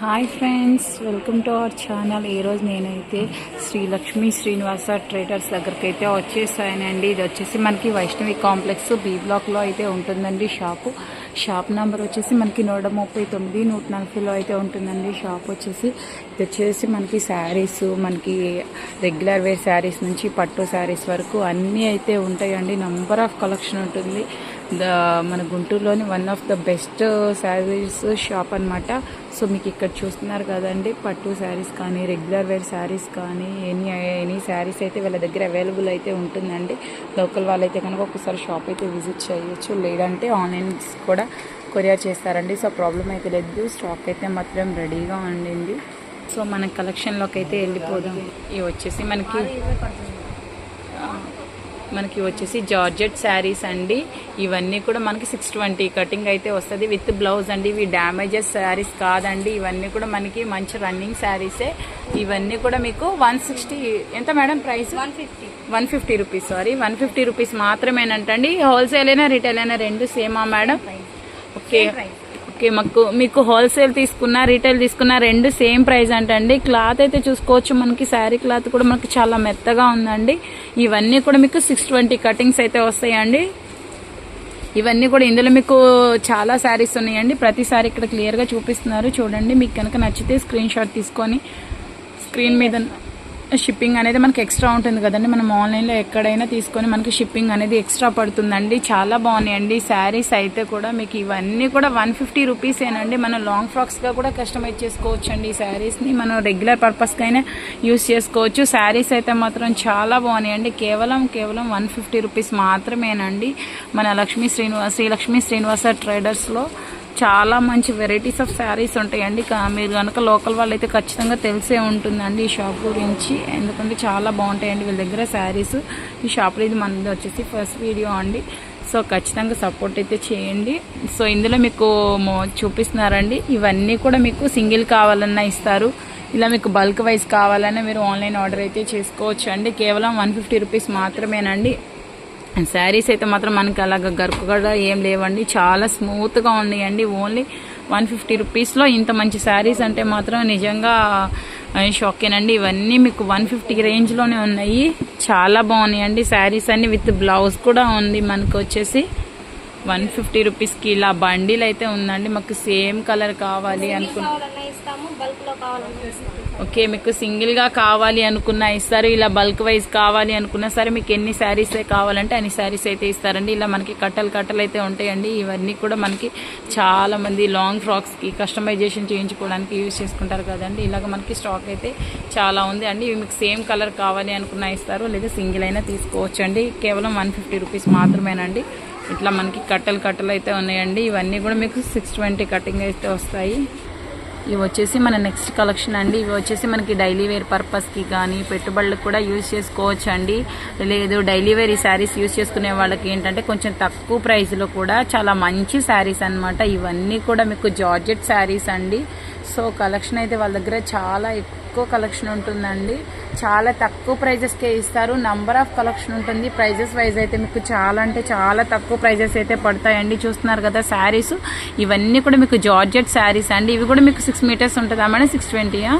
Hi friends welcome to our channel. ఈరోజు నేనైతే Shri Lakshmi Srinivasa traders దగ్గరికి అయితే వచ్చేసానండి. ఇది వచ్చేసి మనకి వైష్ణవి కాంప్లెక్స్ బి బ్లాక్లో అయితే ఉంటుందండి షాపు. షాప్ నెంబర్ వచ్చేసి మనకి నూట ముప్పై తొమ్మిది నూట నలభైలో అయితే ఉంటుందండి షాప్ వచ్చేసి. ఇది వచ్చేసి మనకి శారీస్ మనకి రెగ్యులర్ వేర్ శారీస్ నుంచి పట్టు శారీస్ వరకు అన్నీ అయితే ఉంటాయండి. నంబర్ ఆఫ్ కలెక్షన్ ఉంటుంది. ద మన గుంటూరులోని one of the best saris shop అన్నమాట. సో మీకు ఇక్కడ చూస్తున్నారు కదండి పట్టు శారీస్ కానీ రెగ్యులర్ వేర్ శారీస్ కానీ ఎనీ ఎనీ శారీస్ అయితే వీళ్ళ దగ్గర అవైలబుల్ అయితే ఉంటుందండి. లోకల్ వాళ్ళైతే కనుక ఒకసారి షాప్ అయితే విజిట్ చేయొచ్చు. లేదంటే ఆన్లైన్ కూడా కొరియర్ చేస్తారండి. సో ప్రాబ్లం అయితే లేదు. స్టాక్ అయితే మాత్రం రెడీగా ఉండింది. సో మన కలెక్షన్లోకి అయితే వెళ్ళిపోదాం. ఇవి వచ్చేసి మనకి మనకి వచ్చేసి జార్జెట్ శారీస్ అండి. ఇవన్నీ కూడా మనకి సిక్స్ ట్వంటీ కటింగ్ అయితే వస్తుంది. విత్ బ్లౌజ్ అండి. ఇవి డ్యామేజెస్ శారీస్ కాదండి. ఇవన్నీ కూడా మనకి మంచి రన్నింగ్ శారీసే. ఇవన్నీ కూడా మీకు వన్ సిక్స్టీ ఎంత madam price? One fifty one fifty rupees sorry. One fifty rupees మాత్రమేనంటండి. Wholesale అయినా రిటైల్ అయినా రెండు సేమా మేడం? ఓకే ఓకే మాకు మీకు హోల్సేల్ తీసుకున్నా రీటైల్ తీసుకున్నా రెండు సేమ్ ప్రైస్ అంటండి. క్లాత్ అయితే చూసుకోవచ్చు మనకి శారీ క్లాత్ కూడా మనకి చాలా మెత్తగా ఉందండి. ఇవన్నీ కూడా మీకు సిక్స్ ట్వంటీ కటింగ్స్ అయితే వస్తాయండి. ఇవన్నీ కూడా ఇందులో మీకు చాలా శారీస్ ఉన్నాయండి. ప్రతిసారీ ఇక్కడ క్లియర్గా చూపిస్తున్నారు. చూడండి మీకు కనుక నచ్చితే స్క్రీన్ షాట్ తీసుకొని స్క్రీన్ మీద షిప్పింగ్ అనేది మనకి ఎక్స్ట్రా ఉంటుంది కదండి. మనం ఆన్లైన్లో ఎక్కడైనా తీసుకొని మనకి షిప్పింగ్ అనేది ఎక్స్ట్రా పడుతుందండి. చాలా బాగున్నాయండి. శారీస్ అయితే కూడా మీకు ఇవన్నీ కూడా వన్ ఫిఫ్టీ రూపీసేనండి. మనం లాంగ్ ఫ్రాక్స్గా కూడా కస్టమైజ్ చేసుకోవచ్చు అండి ఈ శారీస్ని. మనం రెగ్యులర్ పర్పస్కైనా యూస్ చేసుకోవచ్చు. శారీస్ అయితే మాత్రం చాలా బాగున్నాయండి. కేవలం కేవలం వన్ ఫిఫ్టీ రూపీస్ మాత్రమేనండి. మన లక్ష్మీ శ్రీనివాస శ్రీలక్ష్మీ శ్రీనివాస ట్రేడర్స్లో చాలా మంచి వెరైటీస్ ఆఫ్ శారీస్ ఉంటాయండి. మీరు కనుక లోకల్ వాళ్ళైతే ఖచ్చితంగా తెలిసే ఉంటుందండి ఈ షాప్ గురించి. ఎందుకంటే చాలా బాగుంటాయండి వీళ్ళ దగ్గర శారీస్ ఈ షాప్లో ఇది మనది వచ్చేసి ఫస్ట్ వీడియో అండి. సో ఖచ్చితంగా సపోర్ట్ అయితే చేయండి. సో ఇందులో మీకు చూపిస్తున్నారండి. ఇవన్నీ కూడా మీకు సింగిల్ కావాలన్నా ఇస్తారు. ఇలా మీకు బల్క్ వైజ్ కావాలన్నా మీరు ఆన్లైన్ ఆర్డర్ అయితే చేసుకోవచ్చు అండి కేవలం వన్ ఫిఫ్టీ రూపీస్ మాత్రమేనండి. శారీస్ అయితే మాత్రం మనకి అలాగ గరుకు కూడా ఏం లేవండి. చాలా స్మూత్గా ఉన్నాయండి. ఓన్లీ వన్ ఫిఫ్టీ రూపీస్లో ఇంత మంచి శారీస్ అంటే మాత్రం నిజంగా షాకేనండి. ఇవన్నీ మీకు వన్ ఫిఫ్టీ రేంజ్లోనే ఉన్నాయి. చాలా బాగున్నాయండి. శారీస్ అన్ని విత్ బ్లౌజ్ కూడా ఉంది మనకు వచ్చేసి. వన్ ఫిఫ్టీ రూపీస్కి ఇలా బండిల్ అయితే ఉందండి. మాకు సేమ్ కలర్ కావాలి అనుకున్న ఓకే మీకు సింగిల్గా కావాలి అనుకున్నా ఇస్తారు ఇలా బల్క్ వైజ్ కావాలి అనుకున్నా సరే మీకు ఎన్ని శారీస్ కావాలంటే అన్ని శారీస్ అయితే ఇస్తారండి. ఇలా మనకి కట్టలు కట్టలు అయితే ఉంటాయండి. ఇవన్నీ కూడా మనకి చాలా మంది లాంగ్ ఫ్రాక్స్కి కస్టమైజేషన్ చేయించుకోవడానికి యూజ్ చేసుకుంటారు కదండి. ఇలాగ మనకి స్టాక్ అయితే చాలా ఉంది అండి. ఇవి మీకు సేమ్ కలర్ కావాలి అనుకున్నా ఇస్తారు లేదా సింగిల్ అయినా తీసుకోవచ్చు అండి కేవలం వన్ ఫిఫ్టీ రూపీస్ మాత్రమేనండి. ఇట్లా మనకి కట్టలు కట్టలు అయితే ఉన్నాయండి. ఇవన్నీ కూడా మీకు సిక్స్ ట్వంటీ కటింగ్ అయితే వస్తాయి. ఇవి వచ్చేసి మన నెక్స్ట్ కలెక్షన్ అండి. ఇవి వచ్చేసి మనకి డైలీ వేర్ పర్పస్కి కానీ పెట్టుబడులకు కూడా యూజ్ చేసుకోవచ్చు అండి లేదు డైలీ వేర్ ఈ శారీస్ యూజ్ చేసుకునే వాళ్ళకి ఏంటంటే కొంచెం తక్కువ ప్రైస్లో కూడా చాలా మంచి శారీస్ అన్నమాట. ఇవన్నీ కూడా మీకు జార్జెట్ శారీస్ అండి. సో కలెక్షన్ అయితే వాళ్ళ దగ్గర చాలా ఎక్కువ కలెక్షన్ ఉంటుందండి. చాలా తక్కువ ప్రైజెస్కే ఇస్తారు. నంబర్ ఆఫ్ కలెక్షన్ ఉంటుంది. ప్రైజెస్ వైజ్ అయితే మీకు చాలా అంటే చాలా తక్కువ ప్రైజెస్ అయితే పడతాయండి. చూస్తున్నారు కదా శారీస్. ఇవన్నీ కూడా మీకు జార్జెట్ శారీస్ అండి. ఇవి కూడా మీకు సిక్స్ మీటర్స్ ఉంటుందా మేడం? సిక్స్ ట్వంటీయా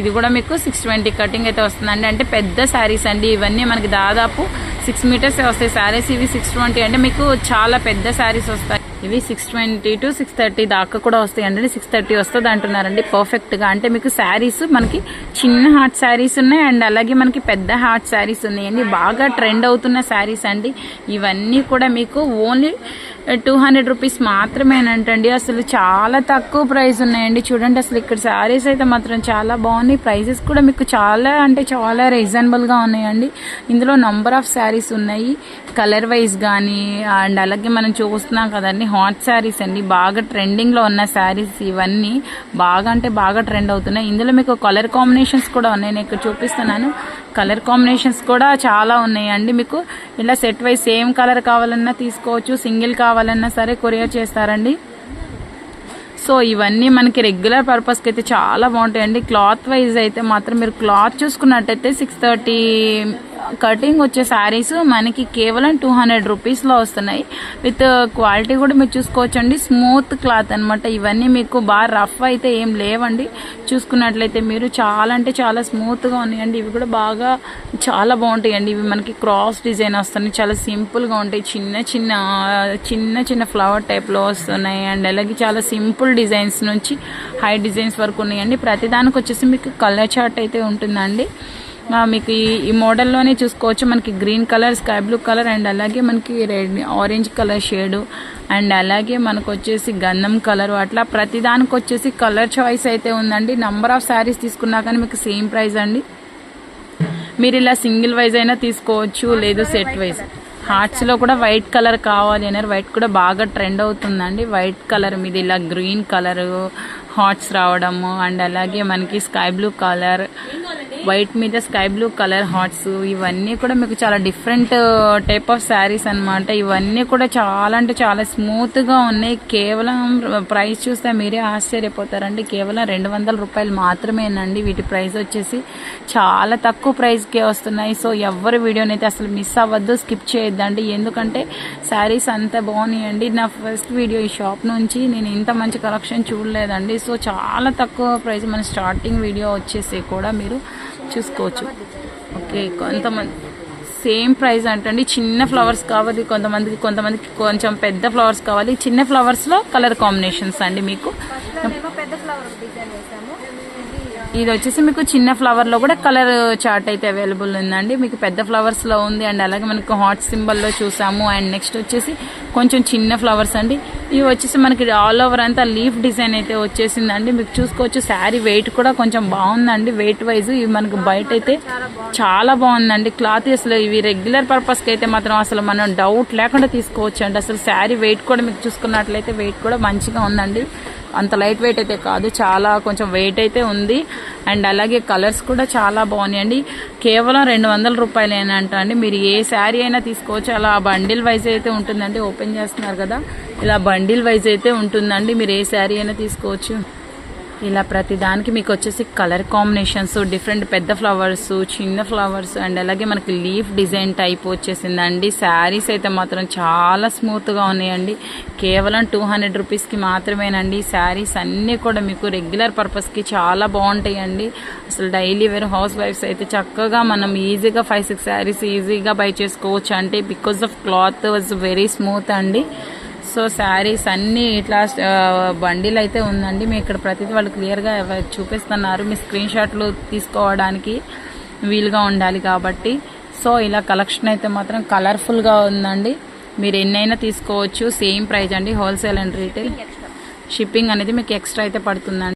ఇది కూడా మీకు సిక్స్ ట్వంటీ కటింగ్ అయితే వస్తుందండి. అంటే పెద్ద శారీస్ అండి. ఇవన్నీ మనకి దాదాపు సిక్స్ మీటర్స్ వస్తాయి. శారీస్ ఇవి సిక్స్ ట్వంటీ అంటే మీకు చాలా పెద్ద శారీస్ వస్తాయి. ఇవి six twenty to six thirty దాకా కూడా వస్తాయి అండి సిక్స్ థర్టీ వస్తుంది అంటున్నారండి. పర్ఫెక్ట్గా అంటే మీకు శారీస్ మనకి చిన్న హార్ట్ శారీస్ ఉన్నాయి అండ్ అలాగే మనకి పెద్ద హార్ట్ శారీస్ ఉన్నాయండి. బాగా ట్రెండ్ అవుతున్న శారీస్ అండి. ఇవన్నీ కూడా మీకు ఓన్లీ టూ హండ్రెడ్ రూపీస్ మాత్రమేనంటండి. అసలు చాలా తక్కువ ప్రైస్ ఉన్నాయండి. చూడండి అసలు ఇక్కడ శారీస్ అయితే మాత్రం చాలా బాగున్నాయి. ప్రైజెస్ కూడా మీకు చాలా అంటే చాలా రీజనబుల్గా ఉన్నాయండి. ఇందులో నంబర్ ఆఫ్ శారీస్ ఉన్నాయి. కలర్ వైజ్ కానీ అండ్ అలాగే మనం చూస్తున్నాం కదండి హాట్ శారీస్ అండి. బాగా ట్రెండింగ్లో ఉన్న శారీస్ ఇవన్నీ బాగా అంటే బాగా ట్రెండ్ అవుతున్నాయి. ఇందులో మీకు కలర్ కాంబినేషన్స్ కూడా ఉన్నాయి నేను ఇక్కడ చూపిస్తున్నాను. కలర్ కాంబినేషన్స్ కూడా చాలా ఉన్నాయండి. మీకు ఇలా సెట్ వైజ్ సేమ్ కలర్ కావాలన్నా తీసుకోవచ్చు సింగిల్ కావాలన్నా సరే కొరియర్ చేస్తారండి. సో ఇవన్నీ మనకి రెగ్యులర్ పర్పస్కి అయితే చాలా బాగుంటాయండి. క్లాత్ వైజ్ అయితే మాత్రం మీరు క్లాత్ చూసుకున్నట్టయితే సిక్స్ థర్టీ కటింగ్ వచ్చే శారీస్ మనకి కేవలం టూ హండ్రెడ్ రూపీస్లో వస్తున్నాయి. విత్ క్వాలిటీ కూడా మీరు చూసుకోవచ్చండి. స్మూత్ క్లాత్ అన్నమాట. ఇవన్నీ మీకు బాగా రఫ్ అయితే ఏం లేవండి. చూసుకున్నట్లయితే మీరు చాలా అంటే చాలా స్మూత్గా ఉన్నాయండి. ఇవి కూడా బాగా చాలా బాగుంటాయండి. ఇవి మనకి క్రాస్ డిజైన్ వస్తున్నాయి. చాలా సింపుల్గా ఉంటాయి. చిన్న చిన్న చిన్న చిన్న ఫ్లవర్ టైప్లో వస్తున్నాయి. అండ్ అలాగే చాలా సింపుల్ డిజైన్స్ నుంచి హై డిజైన్స్ వరకు ఉన్నాయండి. ప్రతిదానికి వచ్చేసి మీకు కలర్ చార్ట్ అయితే ఉంటుందండి. మీకు ఈ ఈ మోడల్లోనే చూసుకోవచ్చు. మనకి green colour sky blue colour and అలాగే మనకి red orange colour shade and అలాగే మనకు వచ్చేసి గంధం కలర్ అట్లా ప్రతిదానికి వచ్చేసి కలర్ చాయిస్ అయితే ఉందండి. నంబర్ ఆఫ్ శారీస్ తీసుకున్నా కానీ మీకు సేమ్ ప్రైస్ అండి. మీరు ఇలా సింగిల్ వైజ్ అయినా తీసుకోవచ్చు లేదు సెట్ వైజ్ హార్ట్స్లో కూడా వైట్ కలర్ కావాలి అన్నారు. వైట్ కూడా బాగా ట్రెండ్ అవుతుందండి. వైట్ కలర్ మీద ఇలా గ్రీన్ కలర్ హార్ట్స్ రావడము అండ్ అలాగే మనకి స్కై బ్లూ కలర్ వైట్ మీద స్కై బ్లూ కలర్ హార్ట్స్ ఇవన్నీ కూడా మీకు చాలా డిఫరెంట్ టైప్ ఆఫ్ శారీస్ అన్నమాట. ఇవన్నీ కూడా చాలా అంటే చాలా స్మూత్గా ఉన్నాయి. కేవలం ప్రైస్ చూస్తే మీరే ఆశ్చర్యపోతారండి. కేవలం రెండు వందల రూపాయలు మాత్రమేనండి. వీటి ప్రైస్ వచ్చేసి చాలా తక్కువ ప్రైస్కే వస్తున్నాయి. సో ఎవరి వీడియోనైతే అసలు మిస్ అవ్వద్దు స్కిప్ చేయొద్దండి. ఎందుకంటే శారీస్ అంత బాగున్నాయండి. నా ఫస్ట్ వీడియో ఈ షాప్ నుంచి. నేను ఇంత మంచి కలెక్షన్ చూడలేదండి. సో చాలా తక్కువ ప్రైస్ మన స్టార్టింగ్ వీడియో వచ్చేసి కూడా మీరు చూసుకోవచ్చు. ఓకే కొంతమంది సేమ్ ప్రైస్ అంటండి. చిన్న ఫ్లవర్స్ కావాలి కొంతమందికి కొంతమందికి కొంచెం పెద్ద ఫ్లవర్స్ కావాలి. చిన్న ఫ్లవర్స్లో కలర్ కాంబినేషన్స్ అండి మీకు. ఇది వచ్చేసి మీకు చిన్న ఫ్లవర్లో కూడా కలర్ చార్ట్ అయితే అవైలబుల్ ఉందండి. మీకు పెద్ద ఫ్లవర్స్లో ఉంది అండ్ అలాగే మనకు హాట్ సింబల్లో చూసాము. అండ్ నెక్స్ట్ వచ్చేసి కొంచెం చిన్న ఫ్లవర్స్ అండి. ఇవి వచ్చేసి మనకి ఆల్ ఓవర్ అంతా లీఫ్ డిజైన్ అయితే వచ్చేసిందండి. మీకు చూసుకోవచ్చు శారీ వెయిట్ కూడా కొంచెం బాగుందండి. వెయిట్ వైజ్ ఇవి మనకు బయట అయితే చాలా బాగుందండి. క్లాత్ అసలు ఇవి రెగ్యులర్ పర్పస్కి అయితే మాత్రం అసలు మనం డౌట్ లేకుండా తీసుకోవచ్చు అండి అసలు శారీ వెయిట్ కూడా మీకు చూసుకున్నట్లయితే వెయిట్ కూడా మంచిగా ఉందండి. అంత లైట్ వెయిట్ అయితే కాదు చాలా కొంచెం వెయిట్ అయితే ఉంది. అండ్ అలాగే కలర్స్ కూడా చాలా బాగున్నాయండి. కేవలం రెండు వందల రూపాయలేనంట అండి. మీరు ఏ శారీ అయినా తీసుకోవచ్చు. అలా బండిల్ వైజ్ అయితే ఉంటుందండి. ఓపెన్ చేస్తున్నారు కదా. ఇలా బండిల్ వైజ్ అయితే ఉంటుందండి. మీరు ఏ శారీ అయినా తీసుకోవచ్చు. ఇలా ప్రతి దానికి మీకు వచ్చేసి కలర్ కాంబినేషన్స్ డిఫరెంట్ పెద్ద ఫ్లవర్స్ చిన్న ఫ్లవర్స్ అండ్ అలాగే మనకి లీఫ్ డిజైన్ టైప్ వచ్చేసిందండి. శారీస్ అయితే మాత్రం చాలా స్మూత్గా ఉన్నాయండి. కేవలం టూ హండ్రెడ్ రూపీస్కి మాత్రమేనండి. శారీస్ అన్నీ కూడా మీకు రెగ్యులర్ పర్పస్కి చాలా బాగుంటాయండి. అసలు డైలీ వేర్ హౌస్ వైఫ్స్ అయితే చక్కగా మనం ఈజీగా ఫైవ్ సిక్స్ శారీస్ ఈజీగా బై చేసుకోవచ్చు. అంటే because of cloth was very smooth అండి. సో శారీస్ అన్నీ ఇట్లా బండిల్ అయితే ఉందండి. మీ ఇక్కడ ప్రతిదీ వాళ్ళు క్లియర్గా చూపిస్తున్నారు. మీ స్క్రీన్ షాట్లు తీసుకోవడానికి వీలుగా ఉండాలి కాబట్టి. సో ఇలా కలెక్షన్ అయితే మాత్రం కలర్ఫుల్గా ఉందండి. మీరు ఎన్నైనా తీసుకోవచ్చు. సేమ్ ప్రైస్ అండి. Wholesale and retail. షిప్పింగ్ అనేది మీకు ఎక్స్ట్రా అయితే పడుతుందండి.